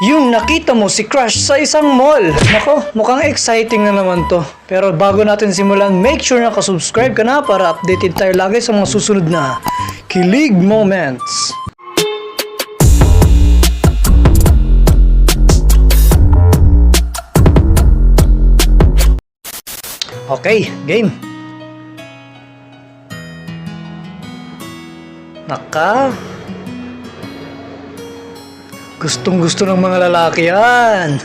Yung nakita mo si Crush sa isang mall. Nako, mukhang exciting na naman to. Pero bago natin simulan, make sure na subscribe ka na para updated tayo lagi sa mga susunod na Kilig Moments. Okay, game. Naka. Gustong gusto ng mga lalaki yan.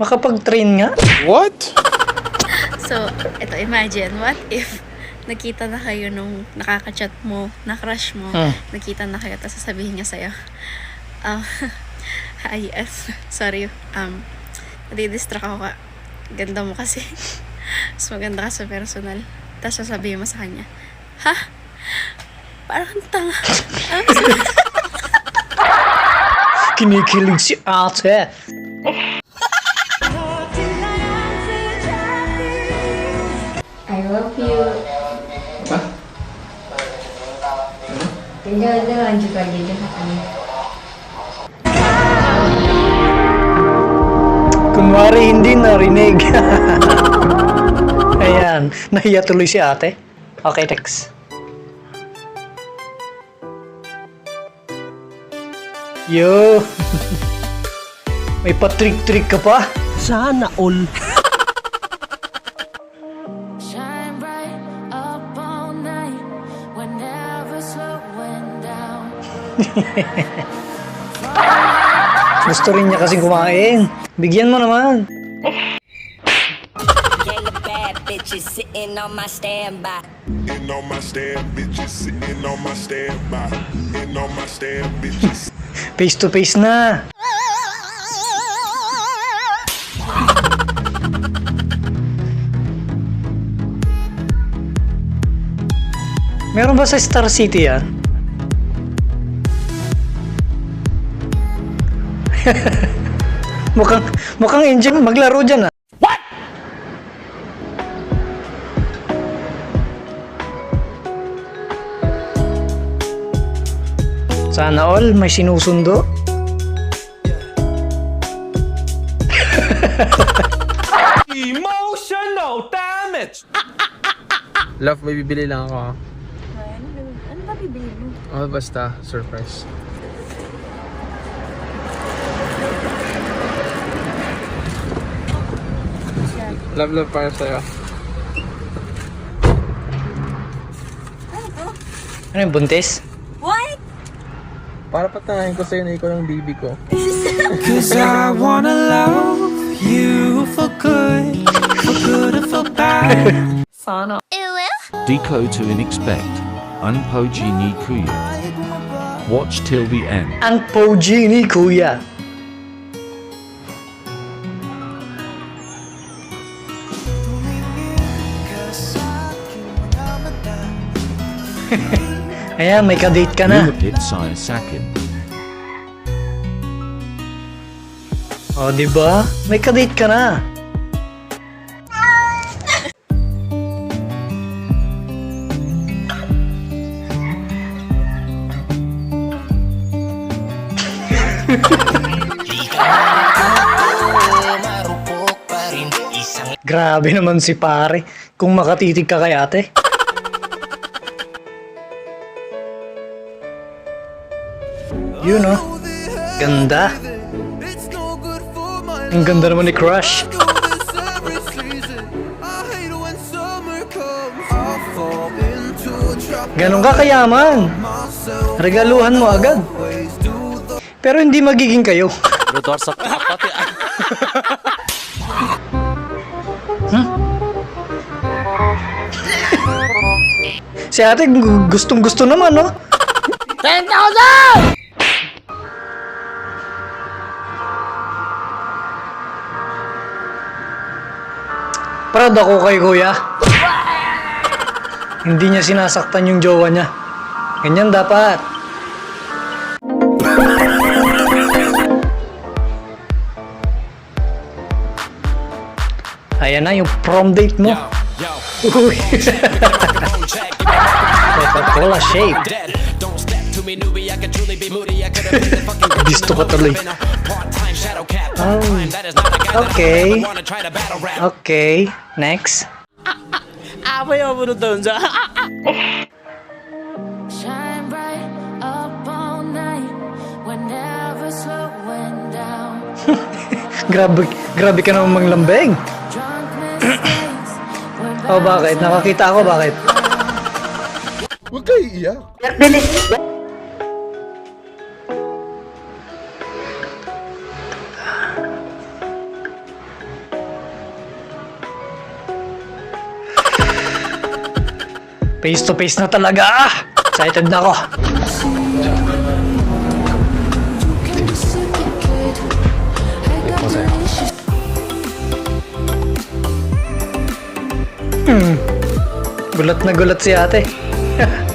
Makapag-train nga. What? So, ito, imagine, what if nakita na kayo nung nakaka-chat mo, na-crush mo, Hmm. nakita na kayo, tapos sasabihin niya sa'yo, um, hi, uh, sorry, um, nadidistract ako ka. Ganda mo kasi. Mas maganda ka sa personal. Tapos sasabihin mo sa kanya, ha? Parang tanga. Kinikilig si ate. I love you. Jalan-jalan juga jadi hati. Kunwari hindi narinig. Ayan, nahiya tuloy si ate. Okay, next. Yo! May patrik-trik ka pa? Sana all. Gusto rin niya kasing kumain. Bigyan mo naman. Sitting on my standby. Sitting on my stand, bitches. Sitting on my standby. Sitting on my stand, bitches. Face to face na. Meron ba sa Star City yan? mukhang, mukhang enjoy maglaro dyan ah. Sana all may sinusundo. Emotional damage! Love, may bibili lang ako. ha? ano ba bibili mo? Oh, basta, surprise. Love, love para sa'yo. Ano yung buntis? Para patanahin ko sa'yo na ikaw ng baby ko. Cause I wanna love you for good, for good or for bad. Decode to inexpect. Unpoji ni kuya. Watch till the end. Ang ni kuya. Ayan, may ka-date ka na. O, di ba? May ka-date ka na. Grabe naman si pare. Kung makatitig ka kay ate. Yun oh. Ganda. Ang ganda naman ni Crush. Ganon ka kayaman. Regaluhan mo agad. Pero hindi magiging kayo. Hmm? si ate gustong gusto naman, no? 10,000! Proud ako kay kuya. Hindi niya sinasaktan yung jowa niya. Ganyan dapat. Ayan na yung prom date mo. Uy. Coca-Cola shape. Gusto ko tuloy. Oh. Okay. Okay. Next. Shine bright up all night. We're never slowing down. Grabe, grabe ka naman manglambeng. Oh, bakit? Nakakita ako, bakit? Huwag kayo iiyak. Face to face na talaga. Ah! Excited na ako. Hmm. Gulat na gulat si ate.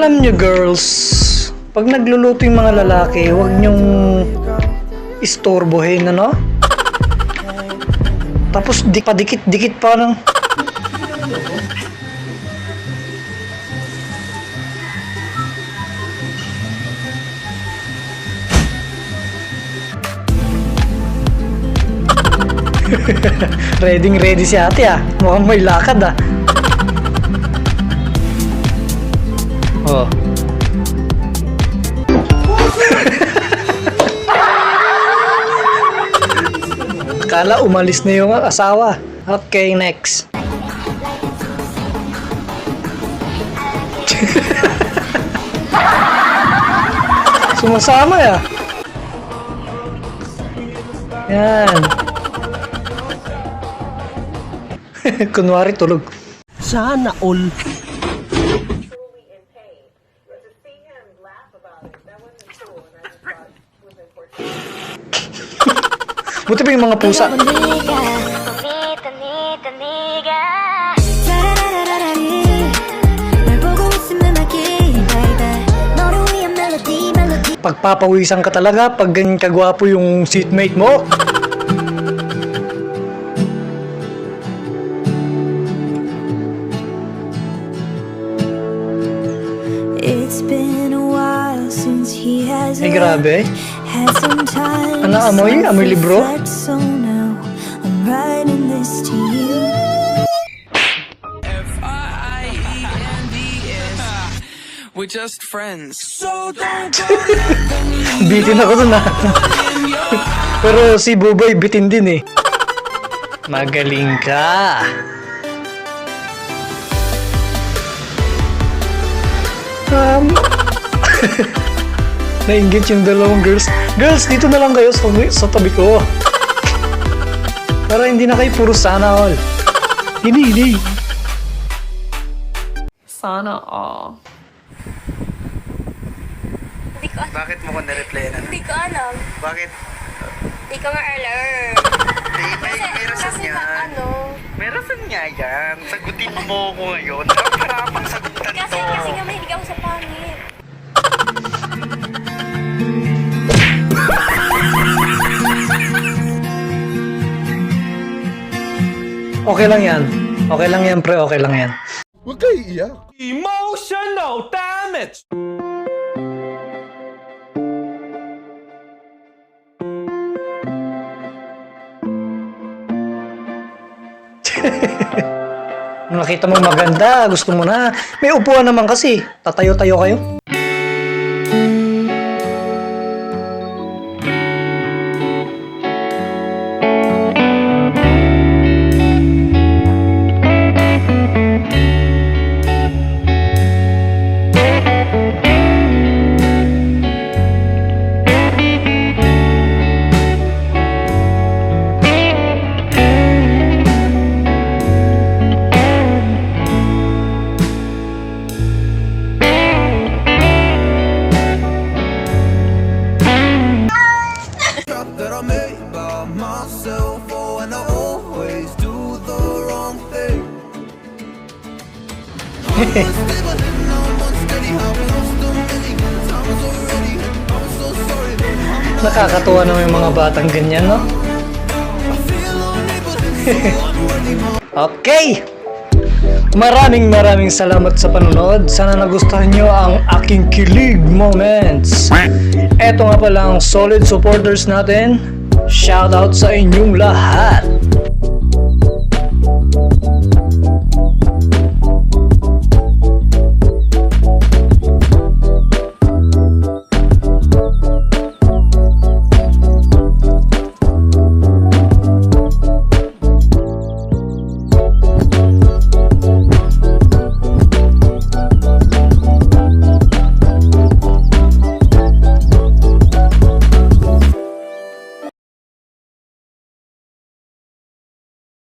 Alam nyo girls, pag nagluluto yung mga lalaki, huwag nyong istorbohin, ano? Tapos di pa dikit-dikit pa ng... ready ready si ate ah. Mukhang may lakad ah. Kala umalis na yung asawa. Okay, next. Sumasama ya. Yan. Kunwari tulog. Sana all. Buti pa yung mga pusa. Pagpapawisan ka talaga pag ganyan kagwapo yung seatmate mo. It's been a while since he has Ay, grabe. Time. Ano, amoy? Amoy libro? You. We're just friends. So Bitin ako dun ah. Pero si Buboy bitin din eh. Magaling ka. Um, Nainggit yung dalawang girls. Girls, dito na lang kayo sa, sa tabi ko. Para hindi na kayo puro sana all. Hindi, hindi. Sana all. Hindi ko, Bakit mo ko na-replyan? hindi ko alam. Bakit? Hindi ko ma-alert. May, may, may rason Kasi na, ano, May rason nga yan. Sagutin mo ko ngayon. Harapang sagutan kasi, kasi nga mahilig ako sa pangit. Okay lang yan. Okay lang yan, pre. Okay lang yan. Huwag kayo iiyak. Emotional damage. Nung nakita mo maganda, gusto mo na. May upuan naman kasi. Tatayo-tayo kayo. Nakakatuwa naman yung mga batang ganyan, no? okay! Maraming maraming salamat sa panonood. Sana nagustuhan nyo ang aking kilig moments. Eto nga pala ang solid supporters natin. Shoutout sa inyong lahat.